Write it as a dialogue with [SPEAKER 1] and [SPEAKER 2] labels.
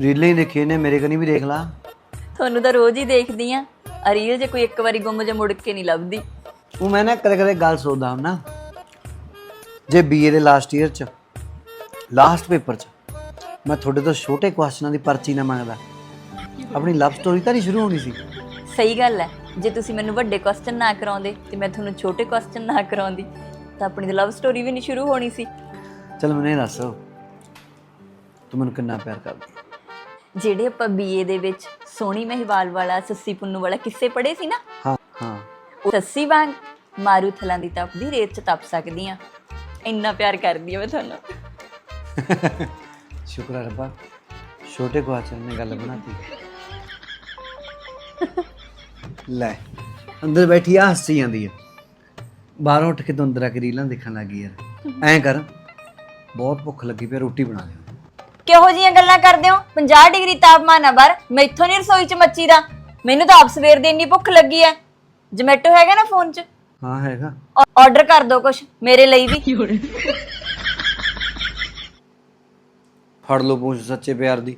[SPEAKER 1] ਰੀਲਾਂ ਹੀ ਦੇਖੀਆਂ ਨੇ ਮੇਰੇ ਕਨੀ ਵੀ ਦੇਖ ਲਾ।
[SPEAKER 2] ਤੁਹਾਨੂੰ ਤਾਂ ਰੋਜ਼ ਹੀ ਦੇਖਦੀ ਆ। ਅਰੀਲ ਜੇ ਕੋਈ ਇੱਕ ਵਾਰੀ ਗੁੰਮ ਜੇ ਮੁੜ ਕੇ ਨਹੀਂ ਲੱਭਦੀ।
[SPEAKER 1] ਉਹ ਮੈਂ ਨਾ ਕਦੇ ਕਦੇ ਗੱਲ ਸੋਚਦਾ ਹਾਂ ਨਾ ਜੇ ਬੀਏ ਦੇ ਲਾਸਟ ਈਅਰ ਚ ਲਾਸਟ ਪੇਪਰ ਚ ਮੈਂ ਤੁਹਾਡੇ ਤੋਂ ਛੋਟੇ ਕੁਐਸਚਨਾਂ ਦੀ ਪਰਚੀ ਨਾ ਮੰਗਦਾ। ਆਪਣੀ ਲਵ ਸਟੋਰੀ ਤਾਂ ਨਹੀਂ ਸ਼ੁਰੂ ਹੋਣੀ ਸੀ।
[SPEAKER 2] ਸਹੀ ਗੱਲ ਹੈ ਜੇ ਤੁਸੀਂ ਮੈਨੂੰ ਵੱਡੇ ਕੁਐਸਚਨ ਨਾ ਕਰਾਉਂਦੇ ਤੇ ਮੈਂ ਤੁਹਾਨੂੰ ਛੋਟੇ ਕੁਐਸਚਨ ਨਾ ਕਰਾਉਂਦੀ ਤਾਂ ਆਪਣੀ ਲਵ ਸਟੋਰੀ ਵੀ ਨਹੀਂ ਸ਼ੁਰੂ ਹੋਣੀ ਸੀ।
[SPEAKER 1] ਚਲ ਮੈਨੂੰ ਇਹ ਦੱਸ ਤੂੰ ਮੈਨੂੰ ਕਿੰਨਾ ਪਿਆਰ ਕਰਦੀ।
[SPEAKER 2] ਜਿਹੜੇ ਆਪਾਂ ਬੀਏ ਦੇ ਵਿੱਚ ਸੋਹਣੀ ਮਹਿਵਾਲ ਵਾਲਾ ਸੱਸੀ ਪੁੰਨੂ ਵਾਲਾ ਕਿੱਸੇ ਪੜ੍ਹੇ ਸੀ ਨਾ?
[SPEAKER 1] ਹਾਂ ਹਾਂ।
[SPEAKER 2] ਉਹ ਸੱਸੀ ਵਾਂਗ ਮਾਰੂ ਥਲਾਂ ਦੀ ਤਪਦੀ ਰੇਤ 'ਚ ਤਪ ਸਕਦੀ ਆ। ਇੰਨਾ ਪਿਆਰ ਕਰਦੀ ਆ ਮੈਂ ਤੁਹਾਨੂੰ।
[SPEAKER 1] ਸ਼ੁਕਰ ਹੈ ਰੱਬਾ। ਛੋਟੇ ਕੁਐਸਚਨ ਨੇ ਗੱਲ ਬਣਾਤੀ। ਲੈ ਅੰਦਰ ਬੈਠੀ ਆ ਹੱਸੀ ਜਾਂਦੀ ਹੈ ਬਾਹਰੋਂ ਉੱਠ ਕੇ ਤੂੰ ਅੰਦਰ ਆ ਕੇ ਰੀਲਾਂ ਦੇਖਣ ਲੱਗੀ ਯਾਰ। ਐਂ ਕਰ ਬਹੁਤ ਭੁੱਖ ਲੱਗੀ ਪਈ ਆ, ਰੋਟੀ ਬਣਾ ਦੇ
[SPEAKER 2] ਕਿਹੋ ਜੀਆਂ ਗੱਲਾਂ ਕਰਦੇ ਹੋ? 50 ਡਿਗਰੀ ਤਾਪਮਾਨ ਆ ਬਾਹਰ ਮੈਥੋਂ ਨਹੀਂ ਰਸੋਈ 'ਚ ਮੱਚੀ ਦਾ। ਮੈਨੂੰ ਤਾਂ ਆਪ ਸਵੇਰ ਦੀ ਇੰਨੀ ਭੁੱਖ ਲੱਗੀ ਐ। ਜਮੈਟੋ ਹੈਗਾ ਨਾ ਫੋਨ 'ਚ?
[SPEAKER 1] ਹਾਂ ਹੈਗਾ।
[SPEAKER 2] ਆਰਡਰ ਕਰ ਦਿਓ ਕੁਛ ਮੇਰੇ ਲਈ ਵੀ।
[SPEAKER 1] ਫੜ ਲਓ ਪੂਛ ਸੱਚੇ ਪਿਆਰ ਦੀ।